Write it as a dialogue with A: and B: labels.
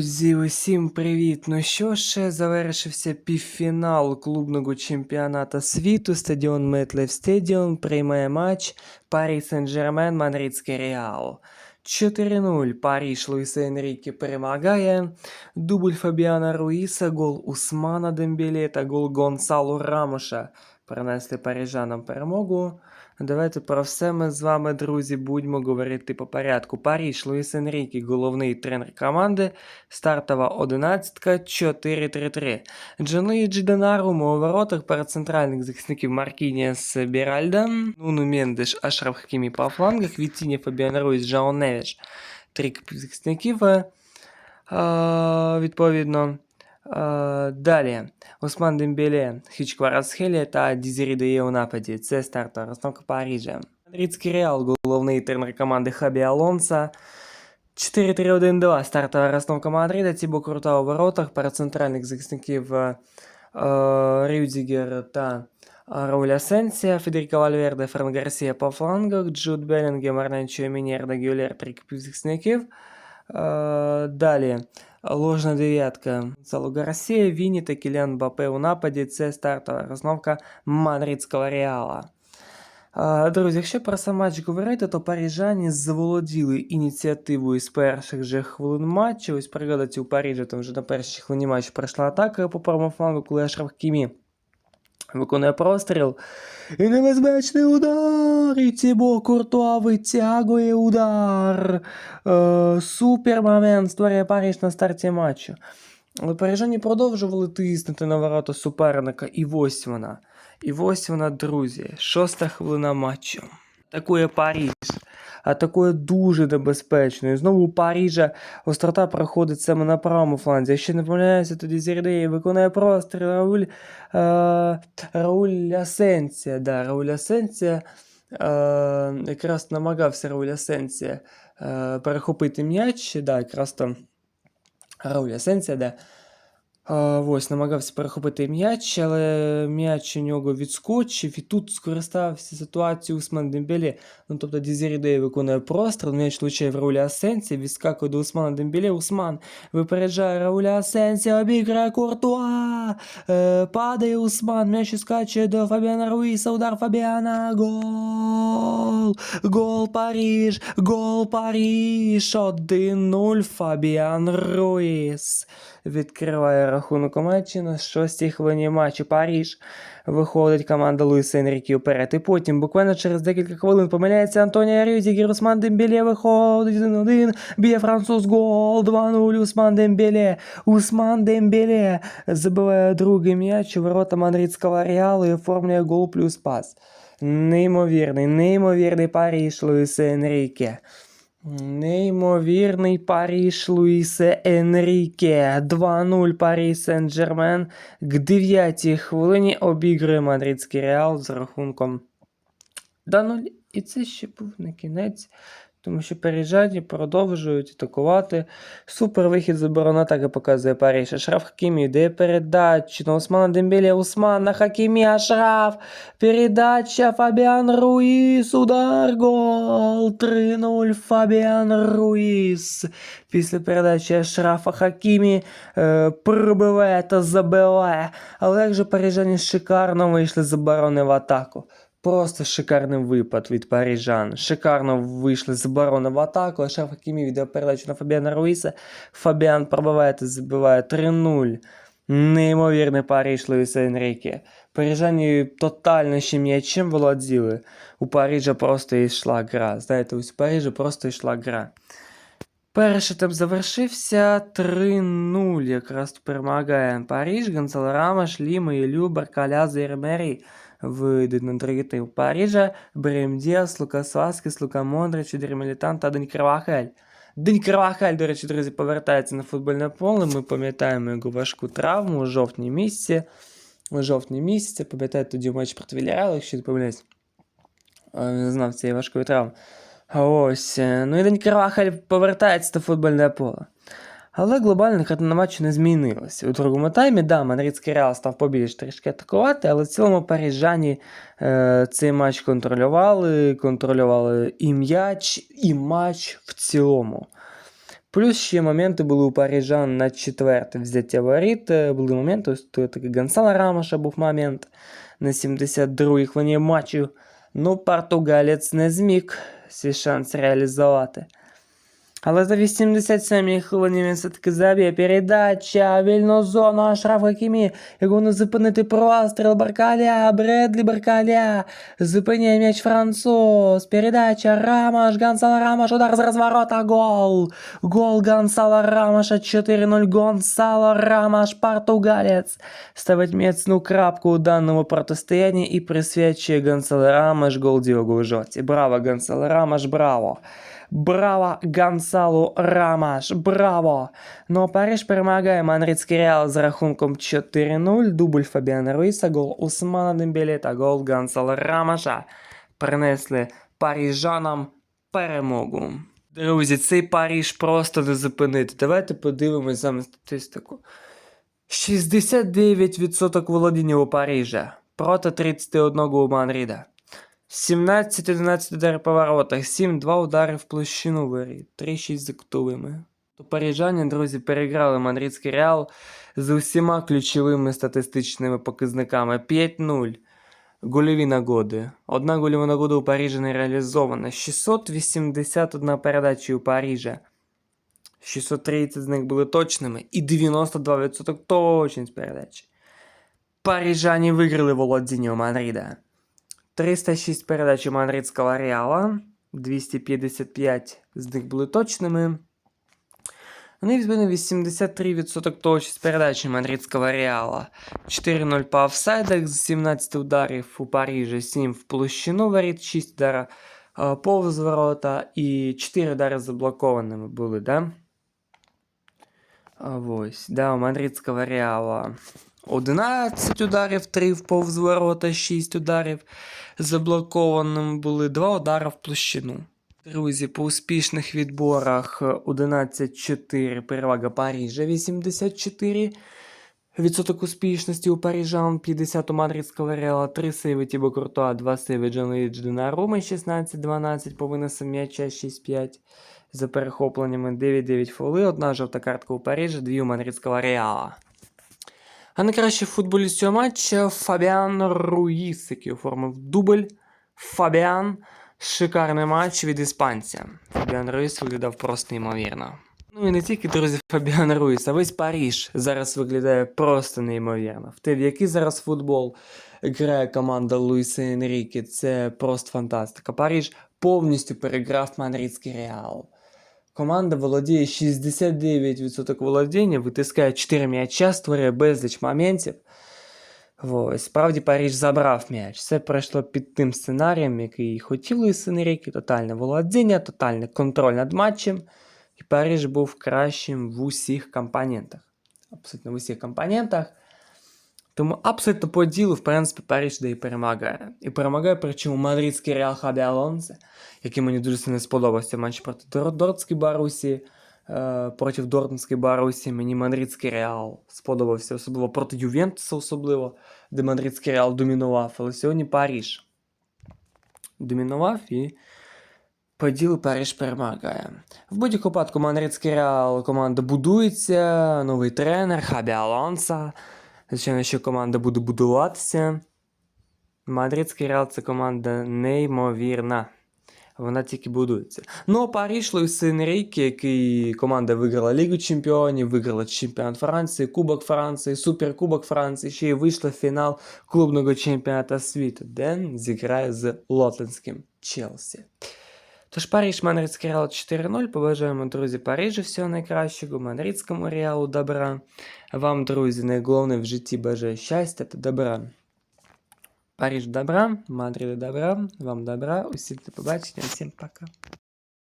A: Друзі, усім привіт! Ну що ще завершився півфінал клубного чемпіоната світу. Стадіон Метлев Стадіон приймає матч Парі Сен-Жермен Мадридський Реал. 4-0 Паріж Луїса Енріке перемагає. Дубль Фабіана Руїса, гол Усмана Дембеле та гол Гонсалу Рамоша принесли парижанам перемогу. Давайте про все ми з вами, друзі, будемо говорити по порядку. Паріж Луїс Енріке, головний тренер команди. Стартова одинадцятка 4-3-3. Джанлуїджі Донаруму у воротах перед центральних захисників Маркініас Біральда, Нуну Мендеш, Ашраф Хакімі по флангах, Вітіні Фабіан Руїс, Жао Невіш. Три захисників. Відповідно. Е, Далі Осман Дембеле, Хічкварасхелія та Дізері Дає у нападі. Це стартова розстановка Парижа. Мадридський Реал, головний тренер команди Хабі Алонса. 4-3-1-2. Стартова розстановка Мадрида. Тібо Крута у воротах. Перед центральних захисників е, е, Рюдзігер та Рауль Асенсія, Федеріко Вальверде, Фран Гарсія по флангах, Джуд Белінгем, Арнанчо Мінєрда, Гюлер, три півзахисників. Е, Далі Ложна дев'ятка. Сало Гарсія, Віні та Кіліан Бапе у нападі. Це стартова розновка мадридського Реала. Друзі, якщо про сам матч говорити, то парижані заволоділи ініціативою з перших же хвилин матчу. Ось пригадати у Парижі, там вже на першій хвилині матчу пройшла атака по правому флангу, коли Ашраф Кімі виконує простріл. І небезпечний удар! І Тібо Куртуа витягує удар. Е, супер момент створює Париж на старті матчу. Але парижані продовжували тиснути на ворота суперника, і ось вона. І ось вона, друзі, шоста хвилина матчу. Атакує Париж. Атакує дуже небезпечно. І знову у Парижа острота проходить саме на правому фланзі. Якщо не помиляюся, тоді Зірдеї виконує простріл Рауль, е, Рауль Асенсія. Да, Рауль Асенсія е, якраз намагався Рауль Асенсія е, перехопити м'яч. Да, якраз там Рауль Асенсія, да. Ось, намагався перехопити м'яч, але м'яч у нього відскочив, і тут скористався ситуацією Усман Дембеле. Ну, тобто Дізерідей виконує простріл, м'яч влучає в Рауля Асенсія, відскакує до Усмана Дембеле. Усман випереджає Рауля Асенсія, обіграє Куртуа, е, падає Усман, м'яч скачує до Фабіана Руїса, удар Фабіана, гол, гол Париж, гол Париж, 1-0 Фабіан Руїс відкриває рахунок у матчі на шостій хвилині матчу. Паріж виходить команда Луїса Енрікі вперед. І потім, буквально через декілька хвилин, помиляється Антонія Рюдігер, Усман Дембеле виходить 1-1, б'є француз гол, 2-0, Усман Дембеле. Усман Дембеле забиває другий м'яч у ворота мадридського Реалу і оформлює гол плюс пас. Неймовірний, неймовірний Паріж Луїсе Енріке. Неймовірний Паріж Луїсе Енріке. 2-0 Парі Сен-Жермен. К 9 хвилині обігрує мадридський реал з рахунком 2-0. І це ще був не кінець, тому що парижані продовжують атакувати. Супер вихід з оборони атаки показує Париж. Ашраф Хакімі йде передачу на Усмана Дембеле. Усман на Хакімі Ашраф. Передача Фабіан Руїс. Удар гол. 3-0 Фабіан Руїс. Після передачі Ашрафа Хакімі е, пробиває та забиває. Але як же парижані шикарно вийшли з оборони в атаку. Просто шикарний випад від парижан. Шикарно вийшли з оборони в атаку. Ашраф Хакімі віддав передачу на Фабіана Руїса. Фабіан пробиває та забиває 3-0. Неймовірний Париж Луїса Енріке. Парижані тотально ще м'ячем володіли. У Парижа просто йшла гра. Знаєте, у Парижа просто йшла гра. Перший етап завершився 3-0. Якраз перемагає Париж, Гонсало Рамаш, Ліма, Ілю, Баркаляза і Ремері вийдуть на другий тим Парижа, Брем Діас, Лукас Васкес, Лука Мондрич, Чудер Мілітан та День Кривахель. День Кривахель, до речі, друзі, повертається на футбольне поле. Ми пам'ятаємо його важку травму у жовтні місяці. У жовтні місяці, пам'ятаєте, тоді матч проти Вільяріала, якщо не помиляюсь. Не знав цієї важкої травми. Ось. е, Ну і День Кривахель повертається на футбольне поле. Але глобальна матчу не змінилася. У другому таймі, да, Мадридський Реал став побільш трішки атакувати, але в цілому парижані е, цей матч контролювали, контролювали і м'яч, і матч в цілому. Плюс ще моменти були у парижан на четверте взяття воріт. Е, Були моменти, ось тут такий Гонсало Рамоша був момент на 72-й хвилині матчу. Ну, португалець не зміг свій шанс реалізувати. Але за 87 хвилині він все-таки заб'є передача, вільну зону, Ашраф Хакімі, його не зупинити простріл Баркаля, Бредлі Баркаля, зупиняє м'яч француз, передача, Рамаш, Гонсало Рамаш, удар з розворота, гол, гол Гонсало Рамаша, 4-0, Гонсало Рамаш, португалець, ставить міцну крапку у даному протистоянні і присвячує Гонсало Рамаш гол Діогу Жоті. Браво, Гонсало Рамаш, браво! Браво, Гонсалу Рамаш, браво! Ну, Париж перемагає Мандридський Реал з рахунком 4-0. Дубль Фабіана Руїса, гол Усмана Дембеле та гол Гонсала Рамаша принесли парижанам перемогу. Друзі, цей Париж просто не зупинити. Давайте подивимось саме статистику. 69% володіння у Парижа проти 31 у Мадрида. 17-11 ударів по воротах, 7-2 удари в площину воріт, 3-6 за кутовими. То парижані, друзі, переграли Мадридський Реал з усіма ключовими статистичними показниками. 5-0 гольові нагоди. Одна гольова нагода у Парижа не реалізована. 681 передача у Парижа. 630 з них були точними і 92% точність передачі. Парижані виграли володіння у Мадрида. 306 передач у Мадридського Реала, 255 з них були точними. Вони візьмені 83% точність передачі Мадридського Реала. 4-0 по офсайдах з 17 ударів у Парижі, 7 в площину воріт, 6 ударів е, повз ворота і 4 удари заблокованими були, да? Ось, да, у Мадридського Реала 11 ударів, 3 в повз ворота, 6 ударів заблокованими були, 2 удари в площину. Друзі, по успішних відборах е, 11-4 перевага Парижа 84. Відсоток успішності у парижан 50 у Мадридського Реала, 3 сейви Тібо Куртуа, 2 сейви Джанлуїджі Донаруми 16-12 по виносам м'яча 6-5 за перехопленнями 9-9 фоли, одна жовта картка у Парижа, 2 у Мадридського Реала. А найкращий футболіст цього матча Фабіан Руїс, який оформив дубль. Фабіан. Шикарний матч від іспанця. Фабіан Руїс виглядав просто неймовірно. Ну і не тільки, друзі, Фабіан Руїс, а весь Паріж зараз виглядає просто неймовірно. В те, в який зараз футбол грає команда Луїса Енріке, це просто фантастика. Паріж повністю переграв Мадридський Реал. Команда володіє 69% володіння, витискає 4 м'яча, створює безліч моментів. Ось, справді Париж забрав м'яч. Все пройшло під тим сценарієм, який хотіли із Енріки. Тотальне володіння, тотальний контроль над матчем. І Париж був кращим в усіх компонентах. Абсолютно в усіх компонентах. Тому абсолютно по ділу, в принципі, Париж де і перемагає. І перемагає, причому мадридський Реал Хабі Алонсе, який мені дуже сильно сподобався матч проти Дор- Дортської Барусі. Е, проти Дортмундської Барусі мені мадридський Реал сподобався, особливо проти Ювентуса, особливо, де мадридський Реал домінував. Але сьогодні Париж домінував і по ділу Париж перемагає. В будь-якому випадку мадридський Реал команда будується, новий тренер, Хабі Алонса. Звичайно, що команда буде будуватися. Мадридський Реал це команда неймовірна. Вона тільки будується. Ну, а Париж Луїс Енріке, який команда виграла Лігу Чемпіонів, виграла чемпіонат Франції, Кубок Франції, Суперкубок Франції, ще й вийшла в фінал клубного чемпіоната світу, де зіграє з Лотландським Челсі. Тож Париж Мадридський Реал 4-0. Побажаємо, друзі, Парижу всього найкращого, Мадридському Реалу добра. Вам, друзі, найголовніше в житті бажаю щастя та добра. Париж добра, Мадрид добра, вам добра, усім до побачення, всім пока.